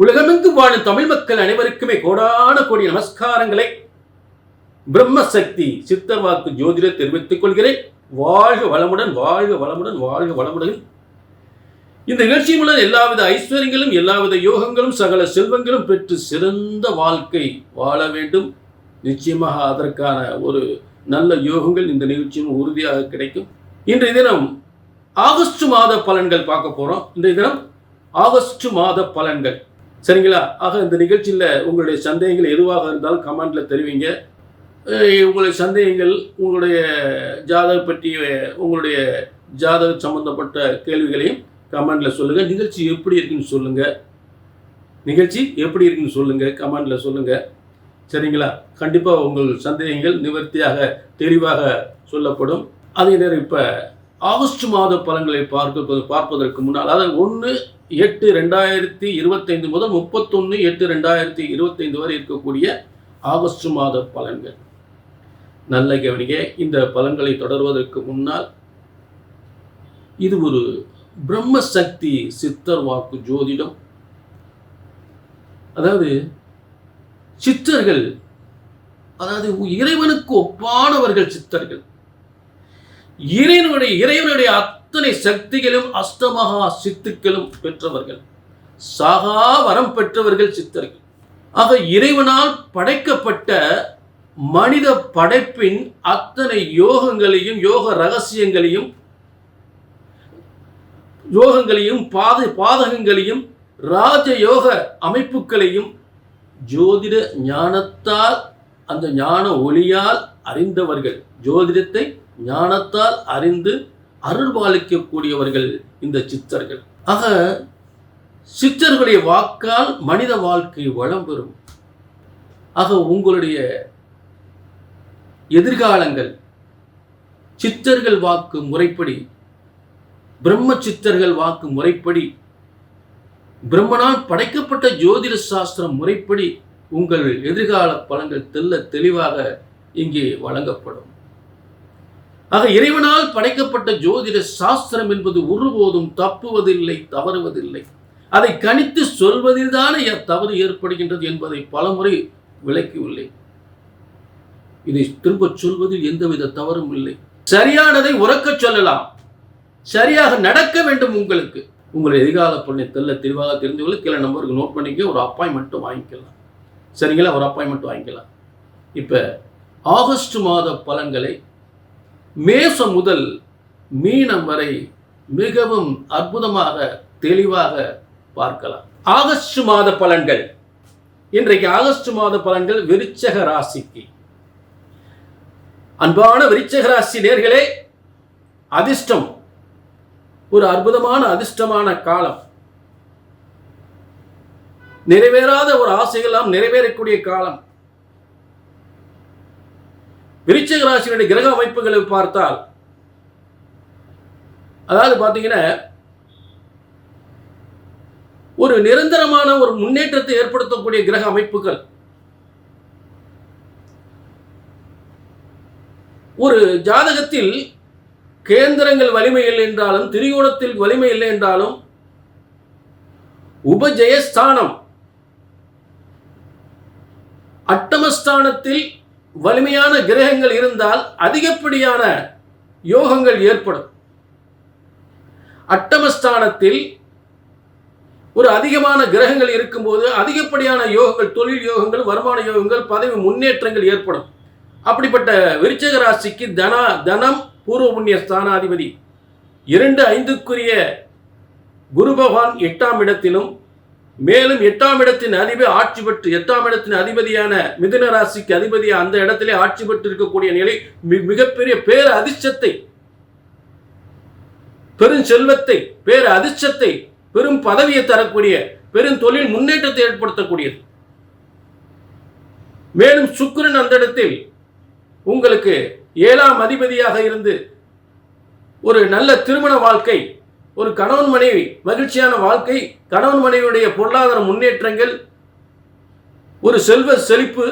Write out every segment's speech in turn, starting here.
உலகமெங்கும் வாழும் தமிழ் மக்கள் அனைவருக்குமே கோடான கோடி நமஸ்காரங்களை. பிரம்மசக்தி சித்தர் வாக்கு ஜோதிட தெரிவித்துக் கொள்கிறேன். வாழ்க வளமுடன் வாழ்க வளமுடன் வாழ்க வளமுடன். இந்த நிகழ்ச்சி மூலம் எல்லாவித ஐஸ்வர்யங்களும் எல்லாவித யோகங்களும் சகல செல்வங்களும் பெற்று சிறந்த வாழ்க்கை வாழ வேண்டும். நிச்சயமாக அதற்கான ஒரு நல்ல யோகங்கள் இந்த நிகழ்ச்சியும் உறுதியாக கிடைக்கும். இன்றைய தினம் ஆகஸ்ட் மாத பலன்கள் பார்க்க போகிறோம் இன்றைய தினம் ஆகஸ்ட் மாத பலன்கள். சரிங்களா? ஆக இந்த நிகழ்ச்சியில் உங்களுடைய சந்தேகங்கள் எதுவாக இருந்தாலும் கமெண்டில் தெரிவிங்க. உங்களுடைய சந்தேகங்கள் உங்களுடைய ஜாதக பற்றிய உங்களுடைய ஜாதக சம்பந்தப்பட்ட கேள்விகளையும் கமெண்டில் சொல்லுங்கள் நிகழ்ச்சி எப்படி இருக்குன்னு சொல்லுங்கள் நிகழ்ச்சி எப்படி இருக்குன்னு சொல்லுங்கள் கமெண்டில் சொல்லுங்கள் சரிங்களா? கண்டிப்பாக உங்கள் சந்தேகங்கள் நிவர்த்தியாக தெளிவாக சொல்லப்படும். அதே நேரம் இப்போ ஆகஸ்ட் மாத பலன்களை பார்க்க பார்ப்பதற்கு முன்னால் அதாவது ஒன்று எட்டு ரெண்டாயிரத்தி இருபத்தைந்து முதல் முப்பத்தொன்று எட்டு ரெண்டாயிரத்தி இருபத்தைந்து வரை இருக்கக்கூடிய ஆகஸ்ட் மாத பலன்கள். நல்ல கவனிக்க இந்த பலன்களை தொடர்வதற்கு முன்னால் இது ஒரு பிரம்மசக்தி சித்தர் வாக்கு ஜோதிடம். அதாவது சித்தர்கள் அதாவது இறைவனுக்கு ஒப்பானவர்கள் சித்தர்கள். இறைவனுடைய இறைவனுடைய அத்தனை சக்திகளும் அஷ்டமகா சித்துக்களும் பெற்றவர்கள். சாகா வரம் பெற்றவர்கள் சித்தர்கள். ஆக இறைவனால் படைக்கப்பட்ட மனித படைப்பின் அத்தனை யோகங்களையும் யோக ரகசியங்களையும் யோகங்களையும் பாத பாதகங்களையும் ராஜயோக அமைப்புகளையும் ஜோதிட ஞானத்தால் அந்த ஞான ஒளியால் அறிந்தவர்கள். ஜோதிடத்தை ஞானத்தால் அறிந்து அருள்பாலிக்கக்கூடியவர்கள் இந்த சித்தர்கள். ஆக சித்தர்களுடைய வாக்கால் மனித வாழ்க்கை வளம் பெறும் ஆக உங்களுடைய எதிர்காலங்கள் சித்தர்கள் வாக்கு முறைப்படி பிரம்ம சித்தர்கள் வாக்கு முறைப்படி பிரம்மனால் படைக்கப்பட்ட ஜோதிட சாஸ்திரம் முறைப்படி உங்கள் எதிர்கால பலன்கள் தெல்ல தெளிவாக இங்கே வழங்கப்படும். ஆக இறைவனால் படைக்கப்பட்ட ஜோதிட சாஸ்திரம் என்பது ஒருபோதும் தப்புவதில்லை தவறுவதில்லை. அதை கணித்து சொல்வதில்தானே தவறு ஏற்படுகின்றது என்பதை பலமுறை விளக்கியுள்ளேன். இதை திரும்பச் சொல்வதில் எந்தவித தவறும் இல்லை. சரியானதை உறக்கச் சொல்லலாம். சரியாக நடக்க வேண்டும் உங்களுக்கு. உங்களுடைய எதிர்கால பொண்ணை தெல்ல தெளிவாக தெரிந்து கொள்ள கீழே நம்பருக்கு நோட் பண்ணிக்க ஒரு அப்பாயின்மெண்ட்டும் வாங்கிக்கலாம். சரிங்களா? ஒரு அப்பாயின்மெண்ட் வாங்கிக்கலாம். இப்போ ஆகஸ்ட் மாத பலன்களை மேசம் முதல் மீனம் வரை மிகவும் அற்புதமாக தெளிவாக பார்க்கலாம். ஆகஸ்ட் மாத பலன்கள். இன்றைக்கு ஆகஸ்ட் மாத பலன்கள் விருச்சக ராசிக்கு. அன்பான விருச்சக ராசி நேர்களே அதிர்ஷ்டம். ஒரு அற்புதமான அதிர்ஷ்டமான காலம். நிறைவேறாத ஒரு ஆசைகளாம் நிறைவேறக்கூடிய காலம். விருச்சிக ராசியினுடைய கிரக அமைப்புகளை பார்த்தால் அதாவது பார்த்தீங்கன்னா ஒரு நிரந்தரமான ஒரு முன்னேற்றத்தை ஏற்படுத்தக்கூடிய கிரக அமைப்புகள். ஒரு ஜாதகத்தில் கேந்திரங்கள் வலிமை இல்லை என்றாலும் திரிகோணத்தில் வலிமை இல்லை என்றாலும் உபஜயஸ்தானம் அட்டமஸ்தானத்தில் வலிமையான கிரகங்கள் இருந்தால் அதிகப்படியான யோகங்கள் ஏற்படும். அட்டமஸ்தானத்தில் ஒரு அதிகமான கிரகங்கள் இருக்கும்போது அதிகப்படியான யோகங்கள் தொழில் யோகங்கள் வருமான யோகங்கள் பதவி முன்னேற்றங்கள் ஏற்படும். அப்படிப்பட்ட விருச்சக ராசிக்கு தனா தனம் பூர்வ புண்ணிய ஸ்தானாதிபதி இரண்டு ஐந்துக்குரிய குரு பகவான் எட்டாம் இடத்திலும் மேலும் எட்டாம் இடத்தின் அதிபதி ஆட்சி பெற்று எட்டாம் இடத்தின் அதிபதியான மிதுன ராசிக்கு அதிபதியாக அந்த இடத்திலே ஆட்சி பெற்று இருக்கக்கூடிய நிலை மிகப்பெரிய பேர அதிர்ஷ்டத்தை பெரும் செல்வத்தை பேர் அதிர்ஷ்டத்தை பெரும் பதவியை தரக்கூடிய பெரும் தொழில் முன்னேற்றத்தை ஏற்படுத்தக்கூடியது. மேலும் சுக்கரன் அந்த இடத்தில் உங்களுக்கு ஏழாம் அதிபதியாக இருந்து ஒரு நல்ல திருமண வாழ்க்கை ஒரு கணவன் மனைவி மகிழ்ச்சியான வாழ்க்கை கணவன் மனைவியுடைய பொருளாதார முன்னேற்றங்கள் ஒரு செல்வ செழிப்பு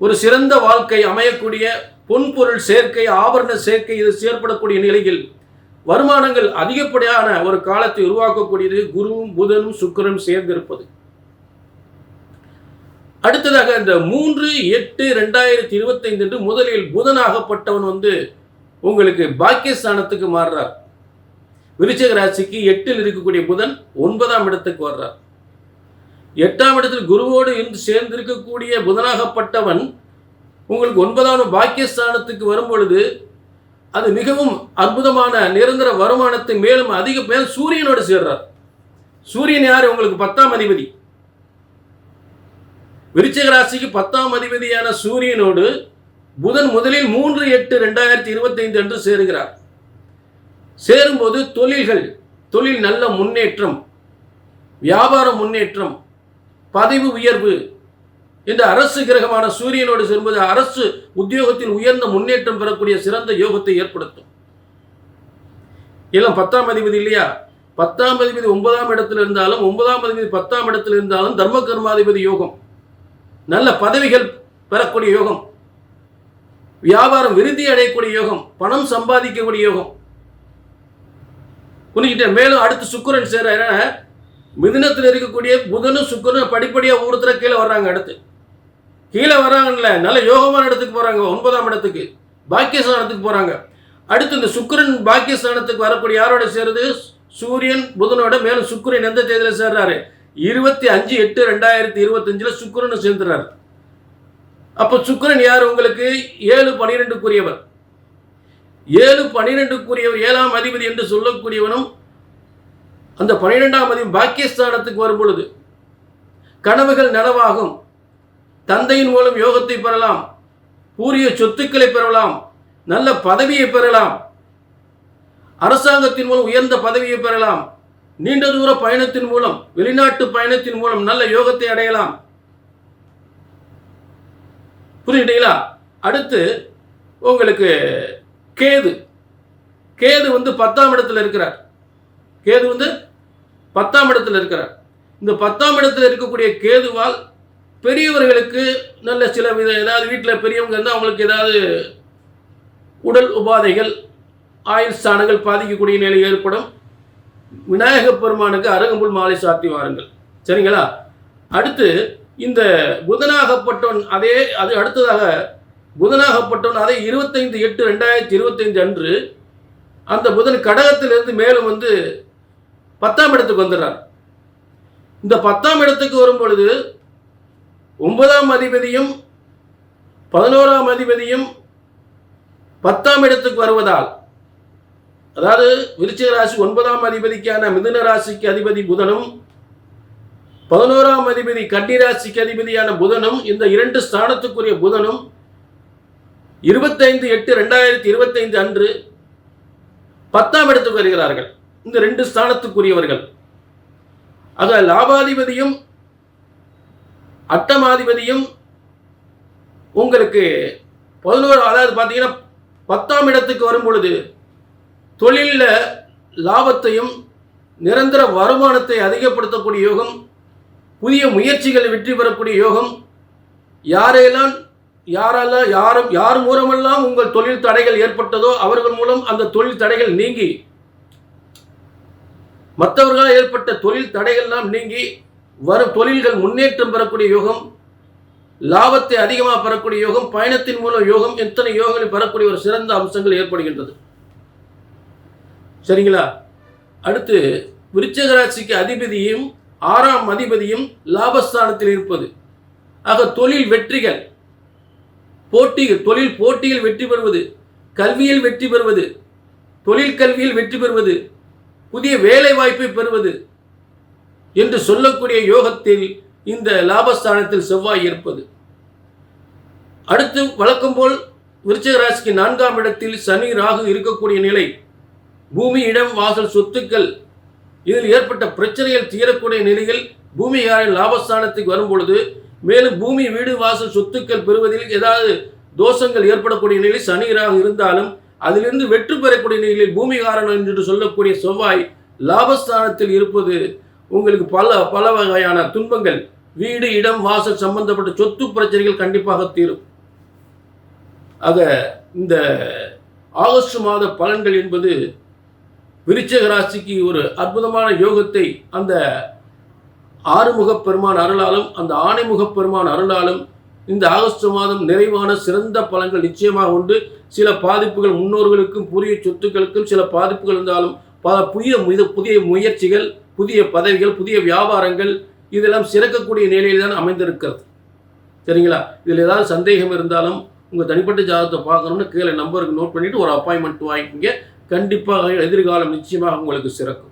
ஒரு சிறந்த வாழ்க்கை அமையக்கூடிய பொன்பொருள் சேர்க்கை ஆபரண சேர்க்கை இது செயற்படக்கூடிய நிலையில் வருமானங்கள் அதிகப்படியான ஒரு காலத்தை உருவாக்கக்கூடியது குருவும் புதனும் சுக்கரனும் சேர்ந்திருப்பது. அடுத்ததாக இந்த மூன்று எட்டு ரெண்டாயிரத்தி இருபத்தைந்து என்று முதலில் புதனாகப்பட்டவன் வந்து உங்களுக்கு பாக்கியஸ்தானத்துக்கு மாறுறார். விருச்சிக ராசிக்கு எட்டில் இருக்கக்கூடிய புதன் ஒன்பதாம் இடத்துக்கு வர்றார். எட்டாம் இடத்தில் குருவோடு இருந்து சேர்ந்திருக்கக்கூடிய புதனாகப்பட்டவன் உங்களுக்கு ஒன்பதாம் பாக்கியஸ்தானத்துக்கு வரும் பொழுது அது மிகவும் அற்புதமான நிரந்தர வருமானத்தை மேலும் அதிக மேல் சூரியனோடு சேர்றார். சூரியன் யார்? உங்களுக்கு பத்தாம் அதிபதி. விருச்சிக ராசிக்கு பத்தாம் அதிபதியான சூரியனோடு புதன் முதலில் மூன்று எட்டு ரெண்டாயிரத்தி இருபத்தைந்து அன்று சேருகிறார். சேரும்போது தொழில்கள் தொழில் நல்ல முன்னேற்றம் வியாபார முன்னேற்றம் பதவி உயர்வு. இந்த அரசு கிரகமான சூரியனோடு சேரும்போது அரசு உத்தியோகத்தில் உயர்ந்த முன்னேற்றம் பெறக்கூடிய சிறந்த யோகத்தை ஏற்படுத்தும். எல்லாம் பத்தாம் அதிபதி இல்லையா? பத்தாம் அதிபதி ஒன்பதாம் இடத்தில் இருந்தாலும் ஒன்பதாம் அதிபதி பத்தாம் இடத்தில் இருந்தாலும் தர்ம கர்மாதிபதி யோகம். நல்ல பதவிகள் பெறக்கூடிய யோகம். வியாபாரம் விருத்தி அடையக்கூடிய யோகம். பணம் சம்பாதிக்கக்கூடிய யோகம். புரிஞ்சுக்கிட்டேன் மேலும் அடுத்து சுக்கரன் சேர மிதுனத்தில் இருக்கக்கூடிய புதனும் சுக்கரனும் படிப்படியாக ஒருத்தர கீழே வர்றாங்க அடுத்து. கீழே வர்றாங்கல்ல நல்ல யோகமான இடத்துக்கு போகிறாங்க ஒன்பதாம் இடத்துக்கு பாக்கியஸ்தானத்துக்கு போகிறாங்க அடுத்து இந்த சுக்கிரன் பாக்கியஸ்தானத்துக்கு வரக்கூடிய யாரோட சேருது? சூரியன் புதனோட மேலும் சுக்கரன் எந்த தேதியில் சேர்றாரு? இருபத்தி அஞ்சு எட்டு ரெண்டாயிரத்தி இருபத்தஞ்சில் சுக்கரன் சேர்ந்துறாரு. அப்போ சுக்கரன் யார் உங்களுக்கு? ஏழு பனிரெண்டுக்குரியவர். ஏழு பனிரெண்டுக்குரியவர் ஏழாம் அதிபதி என்று சொல்லக்கூடியவனும் அந்த பனிரெண்டாம் அதிபதி பாக்கியஸ்தானத்துக்கு வரும் பொழுது கனவுகள் நனவாகும். தந்தையின் மூலம் யோகத்தை பெறலாம். கூறிய சொத்துக்களை பெறலாம். நல்ல பதவியை பெறலாம். அரசாங்கத்தின் மூலம் உயர்ந்த பதவியை பெறலாம். நீண்ட தூர பயணத்தின் மூலம் வெளிநாட்டு பயணத்தின் மூலம் நல்ல யோகத்தை அடையலாம். புரியுங்களா அடுத்து உங்களுக்கு கேது. கேது வந்து பத்தாம் இடத்துல இருக்கிறார். கேது வந்து பத்தாம் இடத்துல இருக்கிறார். இந்த பத்தாம் இடத்துல இருக்கக்கூடிய கேதுவால் பெரியவர்களுக்கு நல்ல சில வித ஏதாவது வீட்டில் பெரியவங்க இருந்தால் அவங்களுக்கு ஏதாவது உடல் உபாதைகள் ஆயுள் ஸ்தானங்கள் பாதிக்கக்கூடிய நிலை ஏற்படும். விநாயக பெருமானுக்கு அருகம்புல் மாலை சாத்தி வாருங்கள். சரிங்களா? அடுத்து இந்த புதனாகப்பட்டவன் அதே அது அடுத்ததாக புதனாகப்பட்டவன் அதே இருபத்தைந்து எட்டு ரெண்டாயிரத்தி இருபத்தைந்து அன்று அந்த புதன் கடகத்திலிருந்து மேலும் வந்து பத்தாம் இடத்துக்கு வந்துடுறார். இந்த பத்தாம் இடத்துக்கு வரும் பொழுது ஒன்பதாம் அதிபதியும் பதினோராம் அதிபதியும் பத்தாம் இடத்துக்கு வருவதால் அதாவது விருச்சிக ராசி ஒன்பதாம் அதிபதிக்கான மிதுன ராசிக்கு அதிபதி புதனும் பதினோராம் அதிபதி கன்னி ராசிக்கு அதிபதியான புதனும் இந்த இரண்டு ஸ்தானத்துக்குரிய புதனும் இருபத்தைந்து எட்டு ரெண்டாயிரத்தி இருபத்தைந்து அன்று பத்தாம் இடத்துக்கு வருகிறார்கள். இந்த ரெண்டு ஸ்தானத்துக்குரியவர்கள். ஆக லாபாதிபதியும் அட்டமாதிபதியும் உங்களுக்கு பதினோரு அதாவது பார்த்தீங்கன்னா பத்தாம் இடத்துக்கு வரும் பொழுது தொழிலில் லாபத்தையும் நிரந்தர வருமானத்தை அதிகப்படுத்தக்கூடிய யோகம் புதிய முயற்சிகள் வெற்றி பெறக்கூடிய யோகம் யாரையெல்லாம் யாரெல்லாம் யாரும் யார் மூலமெல்லாம் உங்கள் தொழில் தடைகள் ஏற்பட்டதோ அவர்கள் மூலம் அந்த தொழில் தடைகள் நீங்கி மற்றவர்களால் ஏற்பட்ட தொழில் தடைகள்லாம் நீங்கி வரும் தொழில்கள் முன்னேற்றம் பெறக்கூடிய யோகம் லாபத்தை அதிகமாக பெறக்கூடிய யோகம் பயணத்தின் மூலம் யோகம் எத்தனை யோகங்களை பெறக்கூடிய ஒரு சிறந்த அம்சங்கள் ஏற்படுகின்றது. சரிங்களா? அடுத்து விருச்சக ராசிக்கு அதிபதியும் ஆறாம் அதிபதியும் லாபஸ்தானத்தில் இருப்பது. ஆக தொழில் வெற்றிகள் போட்டிகள் தொழில் போட்டியில் வெற்றி பெறுவது கல்வியில் வெற்றி பெறுவது தொழில் கல்வியில் வெற்றி பெறுவது புதிய வேலை வாய்ப்பை பெறுவது என்று சொல்லக்கூடிய யோகத்தில் இந்த லாபஸ்தானத்தில் செவ்வாய் இருப்பது. அடுத்து வழக்கம் போல் விருச்சகராசிக்கு நான்காம் இடத்தில் சனி ராகு இருக்கக்கூடிய நிலை பூமி இடம் வாசல் சொத்துக்கள் இதில் ஏற்பட்ட பிரச்சனைகள் தீரக்கூடிய நிலையில் பூமிகாரன் லாபஸ்தானத்துக்கு வரும் பொழுது மேலும் பூமி வீடு வாசல் சொத்துக்கள் பெறுவதில் ஏதாவது தோஷங்கள் ஏற்படக்கூடிய நிலையில் சனி இருந்தாலும் அதிலிருந்து வெற்றி பெறக்கூடிய நிலையில் பூமிகாரணம் என்று சொல்லக்கூடிய செவ்வாய் லாபஸ்தானத்தில் இருப்பது உங்களுக்கு பல பல வகையான துன்பங்கள். வீடு இடம் வாசல் சம்பந்தப்பட்ட சொத்து பிரச்சனைகள் கண்டிப்பாக தீரும். ஆக இந்த ஆகஸ்ட் மாத பலன்கள் என்பது விருச்சக ராசிக்கு ஒரு அற்புதமான யோகத்தை அந்த ஆறுமுகப் பெருமான் அருளாலும் அந்த ஆணைமுகப் பெருமான் அருளாலும் இந்த ஆகஸ்ட் மாதம் நிறைவான சிறந்த பலன்கள் நிச்சயமாக உண்டு. சில பாதிப்புகள் முன்னோர்களுக்கும் புதிய சொத்துக்களுக்கும் சில பாதிப்புகள் இருந்தாலும் பல புதிய புதிய முயற்சிகள் புதிய பதவிகள் புதிய வியாபாரங்கள் இதெல்லாம் சிறக்கக்கூடிய நிலையில் தான் அமைந்திருக்கிறது. சரிங்களா? இதில் ஏதாவது சந்தேகம் இருந்தாலும் உங்கள் தனிப்பட்ட ஜாதகத்தை பார்க்கணும்னு கீழே நம்பருக்கு நோட் பண்ணிவிட்டு ஒரு அப்பாயின்மெண்ட் வாங்கிக்கோங்க. கண்டிப்பாக எதிர்காலம் நிச்சயமாக உங்களுக்கு சிறக்கும்.